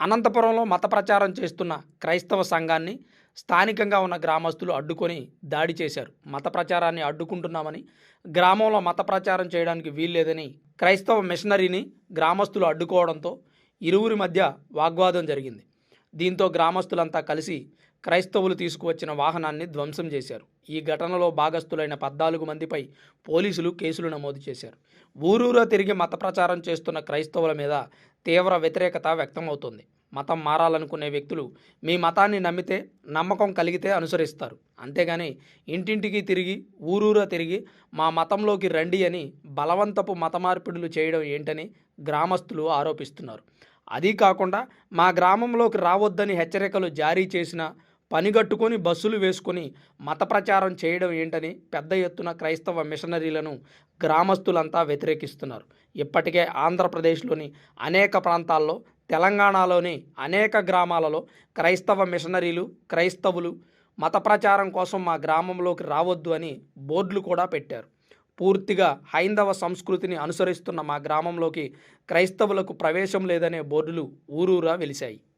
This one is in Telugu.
అనంతపురంలో మత ప్రచారం చేస్తున్న క్రైస్తవ సంఘాన్ని స్థానికంగా ఉన్న గ్రామస్తులు అడ్డుకొని దాడి చేశారు. మత ప్రచారాన్ని అడ్డుకుంటున్నామని గ్రామంలో మత ప్రచారం చేయడానికి వీల్లేదని క్రైస్తవ మిషనరీని గ్రామస్తులు అడ్డుకోవడంతో ఇరువురి మధ్య వాగ్వాదం జరిగింది. దీంతో గ్రామస్తులంతా కలిసి క్రైస్తవులు తీసుకువచ్చిన వాహనాన్ని ధ్వంసం చేశారు. ఈ ఘటనలో భాగస్థులైన పద్నాలుగు మందిపై పోలీసులు కేసులు నమోదు చేశారు. ఊరూరా తిరిగి మత ప్రచారం చేస్తున్న క్రైస్తవుల మీద తీవ్ర వ్యతిరేకత వ్యక్తమవుతోంది. మతం మారాలనుకునే వ్యక్తులు మీ మతాన్ని నమ్మితే నమ్మకం కలిగితే అనుసరిస్తారు. అంతేగాని ఇంటింటికి తిరిగి ఊరూరా తిరిగి మా మతంలోకి రండి అని బలవంతపు మత మార్పిడులు చేయడం ఏంటని గ్రామస్తులు ఆరోపిస్తున్నారు. అదీ కాకుండా మా గ్రామంలోకి రావద్దని హెచ్చరికలు జారీ చేసిన పనిగట్టుకొని బస్సులు వేసుకొని మత ప్రచారం చేయడం ఏంటని పెద్ద ఎత్తున క్రైస్తవ మిషనరీలను గ్రామస్తులంతా వ్యతిరేకిస్తున్నారు. ఇప్పటికే ఆంధ్రప్రదేశ్లోని అనేక ప్రాంతాల్లో తెలంగాణలోని అనేక గ్రామాలలో క్రైస్తవ మిషనరీలు క్రైస్తవులు మత ప్రచారం కోసం మా గ్రామంలోకి రావద్దు అని బోర్డులు కూడా పెట్టారు. పూర్తిగా హైందవ సంస్కృతిని అనుసరిస్తున్న మా గ్రామంలోకి క్రైస్తవులకు ప్రవేశం లేదనే బోర్డులు ఊరూరా వెలిశాయి.